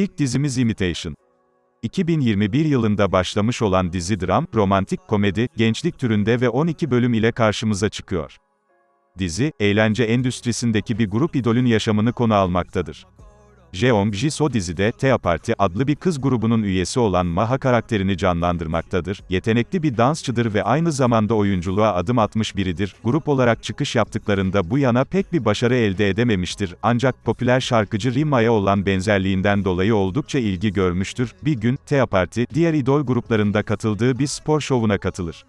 İlk dizimiz Imitation. 2021 yılında başlamış olan dizi dram, romantik komedi, gençlik türünde ve 12 bölüm ile karşımıza çıkıyor. Dizi, eğlence endüstrisindeki bir grup idolün yaşamını konu almaktadır. Jeong Ji-so dizide, Tea Party adlı bir kız grubunun üyesi olan Maha karakterini canlandırmaktadır. Yetenekli bir dansçıdır ve aynı zamanda oyunculuğa adım atmış biridir. Grup olarak çıkış yaptıklarında bu yana pek bir başarı elde edememiştir. Ancak popüler şarkıcı Rimma'ya olan benzerliğinden dolayı oldukça ilgi görmüştür. Bir gün, Tea Party, diğer idol gruplarında katıldığı bir spor şovuna katılır.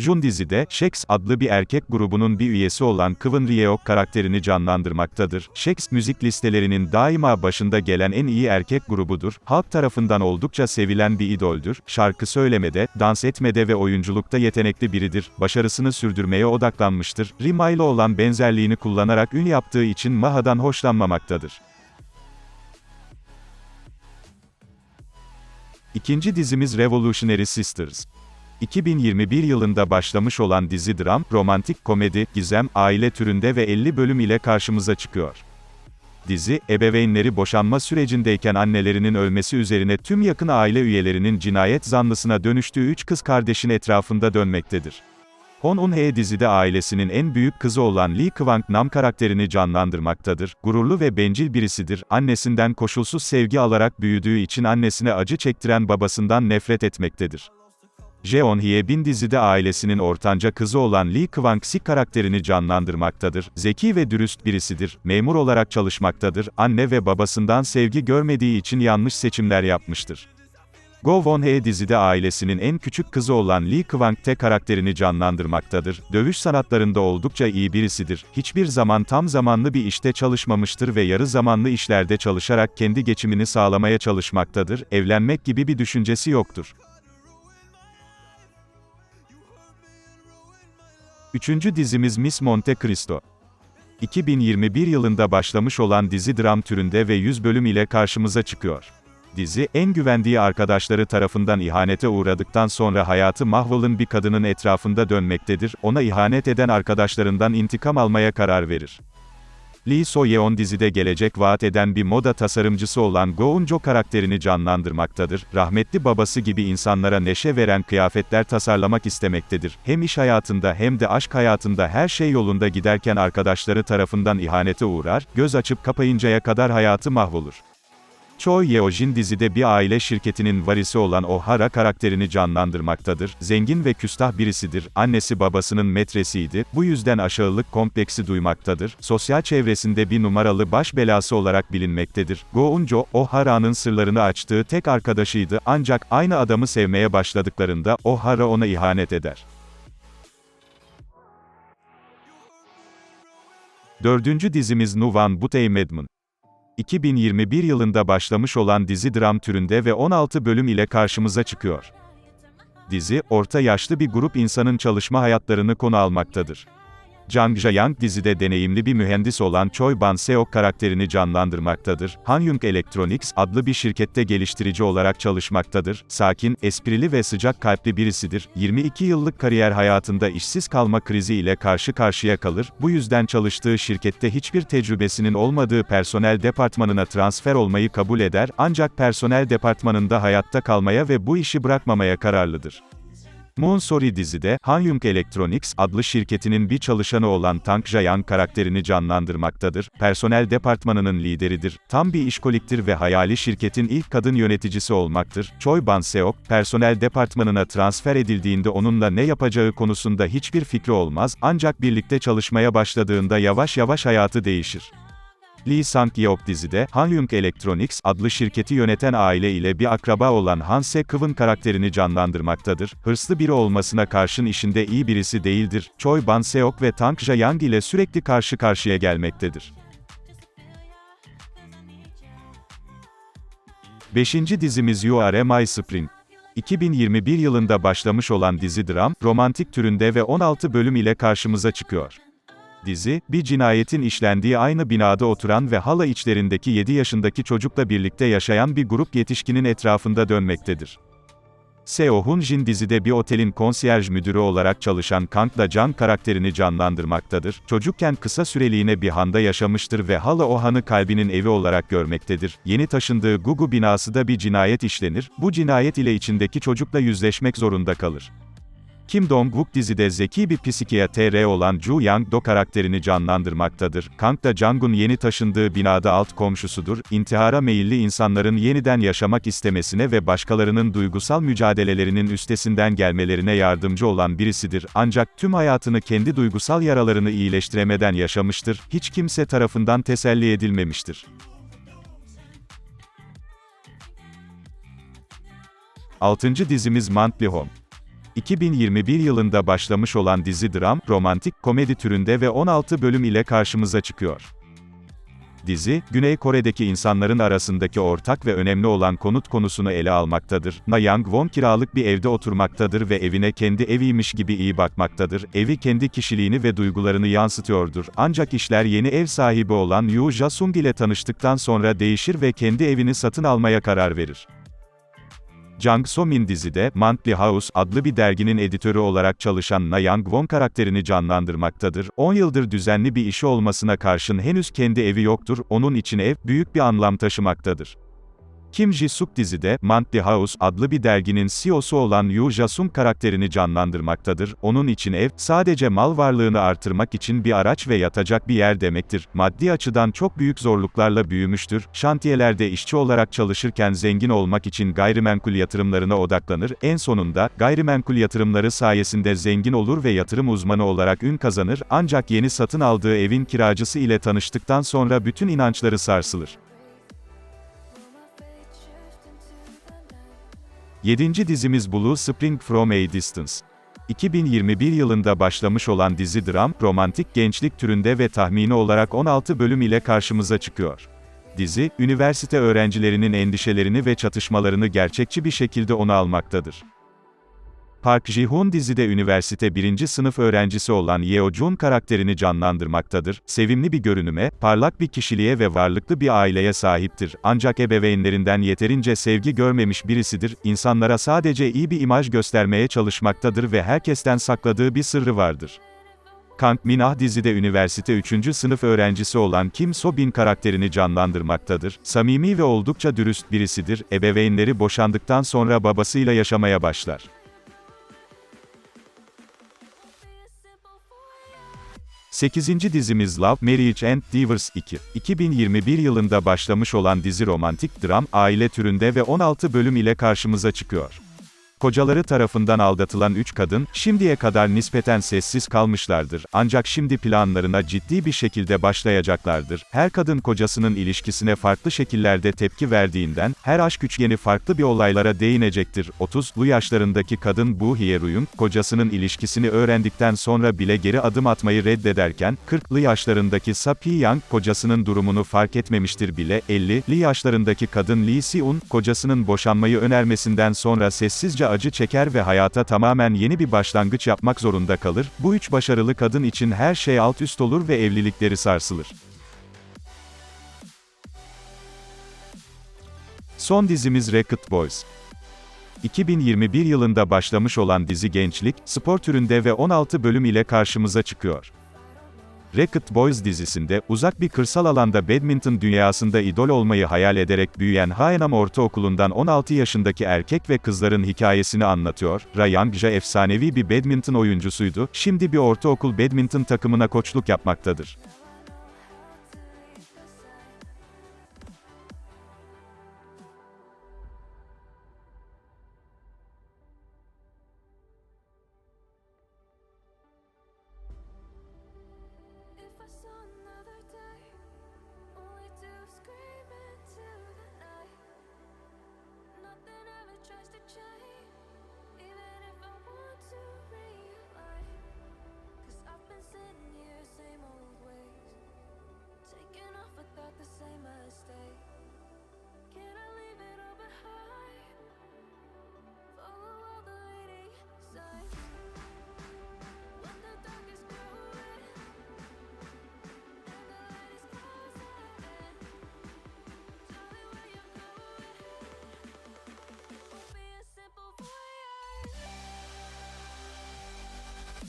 Jun dizide, Shex adlı bir erkek grubunun bir üyesi olan Kıvın Ryeok karakterini canlandırmaktadır. Shex müzik listelerinin daima başında gelen en iyi erkek grubudur. Halk tarafından oldukça sevilen bir idoldür. Şarkı söylemede, dans etmede ve oyunculukta yetenekli biridir. Başarısını sürdürmeye odaklanmıştır. Rima ile olan benzerliğini kullanarak ün yaptığı için Maha'dan hoşlanmamaktadır. İkinci dizimiz Revolutionary Sisters. 2021 yılında başlamış olan dizi dram, romantik komedi, gizem, aile türünde ve 50 bölüm ile karşımıza çıkıyor. Dizi, ebeveynleri boşanma sürecindeyken annelerinin ölmesi üzerine tüm yakın aile üyelerinin cinayet zanlısına dönüştüğü üç kız kardeşin etrafında dönmektedir. Hon Un-hye dizide ailesinin en büyük kızı olan Lee Kwang-nam karakterini canlandırmaktadır. Gururlu ve bencil birisidir. Annesinden koşulsuz sevgi alarak büyüdüğü için annesine acı çektiren babasından nefret etmektedir. Jeon Hye Bin dizide ailesinin ortanca kızı olan Lee Kwang-sik karakterini canlandırmaktadır. Zeki ve dürüst birisidir. Memur olarak çalışmaktadır. Anne ve babasından sevgi görmediği için yanlış seçimler yapmıştır. Go Won Hye dizide ailesinin en küçük kızı olan Lee Kwang-tae karakterini canlandırmaktadır. Dövüş sanatlarında oldukça iyi birisidir. Hiçbir zaman tam zamanlı bir işte çalışmamıştır ve yarı zamanlı işlerde çalışarak kendi geçimini sağlamaya çalışmaktadır. Evlenmek gibi bir düşüncesi yoktur. Üçüncü dizimiz Miss Monte Cristo. 2021 yılında başlamış olan dizi dram türünde ve 100 bölüm ile karşımıza çıkıyor. Dizi, en güvendiği arkadaşları tarafından ihanete uğradıktan sonra hayatı mahvolan bir kadının etrafında dönmektedir, ona ihanet eden arkadaşlarından intikam almaya karar verir. Lee So-yeon dizide gelecek vaat eden bir moda tasarımcısı olan Go Eun-jo karakterini canlandırmaktadır. Rahmetli babası gibi insanlara neşe veren kıyafetler tasarlamak istemektedir. Hem iş hayatında hem de aşk hayatında her şey yolunda giderken arkadaşları tarafından ihanete uğrar, göz açıp kapayıncaya kadar hayatı mahvolur. Choi Yeo-jin dizide bir aile şirketinin varisi olan O'Hara karakterini canlandırmaktadır. Zengin ve küstah birisidir. Annesi babasının metresiydi. Bu yüzden aşağılık kompleksi duymaktadır. Sosyal çevresinde bir numaralı baş belası olarak bilinmektedir. Go Eun-jo, O'Hara'nın sırlarını açtığı tek arkadaşıydı ancak aynı adamı sevmeye başladıklarında O'Hara ona ihanet eder. Dördüncü dizimiz Nuvan Butey Medman. 2021 yılında başlamış olan dizi dram türünde ve 16 bölüm ile karşımıza çıkıyor. Dizi, orta yaşlı bir grup insanın çalışma hayatlarını konu almaktadır. Jang Ja-young dizide deneyimli bir mühendis olan Choi Ban-seok karakterini canlandırmaktadır. Hanyung Electronics adlı bir şirkette geliştirici olarak çalışmaktadır. Sakin, esprili ve sıcak kalpli birisidir. 22 yıllık kariyer hayatında işsiz kalma krizi ile karşı karşıya kalır. Bu yüzden çalıştığı şirkette hiçbir tecrübesinin olmadığı personel departmanına transfer olmayı kabul eder ancak personel departmanında hayatta kalmaya ve bu işi bırakmamaya kararlıdır. Moonsori dizide, Hanyung Electronics adlı şirketinin bir çalışanı olan Tank Jayan karakterini canlandırmaktadır. Personel departmanının lideridir. Tam bir işkoliktir ve hayali şirketin ilk kadın yöneticisi olmaktır. Choi Ban-seok, personel departmanına transfer edildiğinde onunla ne yapacağı konusunda hiçbir fikri olmaz, ancak birlikte çalışmaya başladığında yavaş yavaş hayatı değişir. Lee Sang-yeop dizide, Hanyung Electronics adlı şirketi yöneten aile ile bir akraba olan Han Se-kıvın karakterini canlandırmaktadır. Hırslı biri olmasına karşın işinde iyi birisi değildir. Choi Ban-seok ve Tank Ja-young ile sürekli karşı karşıya gelmektedir. Beşinci dizimiz You Are My Spring. 2021 yılında başlamış olan dizi dram, romantik türünde ve 16 bölüm ile karşımıza çıkıyor. Dizi, bir cinayetin işlendiği aynı binada oturan ve hala içlerindeki 7 yaşındaki çocukla birlikte yaşayan bir grup yetişkinin etrafında dönmektedir. Seo Hun-jin dizide bir otelin konsiyerj müdürü olarak çalışan Kang Da-jang karakterini canlandırmaktadır. Çocukken kısa süreliğine bir handa yaşamıştır ve hala o hanı kalbinin evi olarak görmektedir. Yeni taşındığı Gugu binası da bir cinayet işlenir, bu cinayet ile içindeki çocukla yüzleşmek zorunda kalır. Kim Dong-wook dizide zeki bir psikiyatr olan Ju Yang-do karakterini canlandırmaktadır. Kang da Jang'un yeni taşındığı binada alt komşusudur. İntihara meyilli insanların yeniden yaşamak istemesine ve başkalarının duygusal mücadelelerinin üstesinden gelmelerine yardımcı olan birisidir. Ancak tüm hayatını kendi duygusal yaralarını iyileştiremeden yaşamıştır. Hiç kimse tarafından teselli edilmemiştir. Altıncı dizimiz Monthly Home. 2021 yılında başlamış olan dizi dram, romantik, komedi türünde ve 16 bölüm ile karşımıza çıkıyor. Dizi, Güney Kore'deki insanların arasındaki ortak ve önemli olan konut konusunu ele almaktadır. Na Yang Won kiralık bir evde oturmaktadır ve evine kendi eviymiş gibi iyi bakmaktadır. Evi kendi kişiliğini ve duygularını yansıtıyordur. Ancak işler yeni ev sahibi olan Yoo Ja-sung ile tanıştıktan sonra değişir ve kendi evini satın almaya karar verir. Jang So-min dizide, Monthly House adlı bir derginin editörü olarak çalışan Na Yang Won karakterini canlandırmaktadır. 10 yıldır düzenli bir işi olmasına karşın henüz kendi evi yoktur, onun için ev, büyük bir anlam taşımaktadır. Kim Ji-suk dizide, Monthly House adlı bir derginin CEO'su olan Yoo Ja-sung karakterini canlandırmaktadır. Onun için ev, sadece mal varlığını artırmak için bir araç ve yatacak bir yer demektir. Maddi açıdan çok büyük zorluklarla büyümüştür. Şantiyelerde işçi olarak çalışırken zengin olmak için gayrimenkul yatırımlarına odaklanır. En sonunda, gayrimenkul yatırımları sayesinde zengin olur ve yatırım uzmanı olarak ün kazanır. Ancak yeni satın aldığı evin kiracısı ile tanıştıktan sonra bütün inançları sarsılır. 7. dizimiz Blue Spring From a Distance. 2021 yılında başlamış olan dizi dram, romantik gençlik türünde ve tahmini olarak 16 bölüm ile karşımıza çıkıyor. Dizi, üniversite öğrencilerinin endişelerini ve çatışmalarını gerçekçi bir şekilde onu almaktadır. Park Ji-hoon dizide üniversite birinci sınıf öğrencisi olan Yeo-jun karakterini canlandırmaktadır. Sevimli bir görünüme, parlak bir kişiliğe ve varlıklı bir aileye sahiptir. Ancak ebeveynlerinden yeterince sevgi görmemiş birisidir. İnsanlara sadece iyi bir imaj göstermeye çalışmaktadır ve herkesten sakladığı bir sırrı vardır. Kang Minah dizide üniversite 3. sınıf öğrencisi olan Kim So Bin karakterini canlandırmaktadır. Samimi ve oldukça dürüst birisidir. Ebeveynleri boşandıktan sonra babasıyla yaşamaya başlar. 8. dizimiz Love, Marriage and Divorce 2. 2021 yılında başlamış olan dizi romantik dram, aile türünde ve 16 bölüm ile karşımıza çıkıyor. Kocaları tarafından aldatılan üç kadın, şimdiye kadar nispeten sessiz kalmışlardır. Ancak şimdi planlarına ciddi bir şekilde başlayacaklardır. Her kadın kocasının ilişkisine farklı şekillerde tepki verdiğinden, her aşk üçgeni farklı bir olaylara değinecektir. 30'lu yaşlarındaki kadın Bu Hieruyung, kocasının ilişkisini öğrendikten sonra bile geri adım atmayı reddederken, 40'lı yaşlarındaki Sa Pi-yang, kocasının durumunu fark etmemiştir bile. 50'li yaşlarındaki kadın Lee Si-un, kocasının boşanmayı önermesinden sonra sessizce acı çeker ve hayata tamamen yeni bir başlangıç yapmak zorunda kalır. Bu üç başarılı kadın için her şey alt üst olur ve evlilikleri sarsılır. Son dizimiz Racket Boys. 2021 yılında başlamış olan dizi gençlik, spor türünde ve 16 bölüm ile karşımıza çıkıyor. Racket Boys dizisinde, uzak bir kırsal alanda badminton dünyasında idol olmayı hayal ederek büyüyen Haenam Ortaokulu'ndan 16 yaşındaki erkek ve kızların hikayesini anlatıyor. Ryan Ja efsanevi bir badminton oyuncusuydu, şimdi bir ortaokul badminton takımına koçluk yapmaktadır.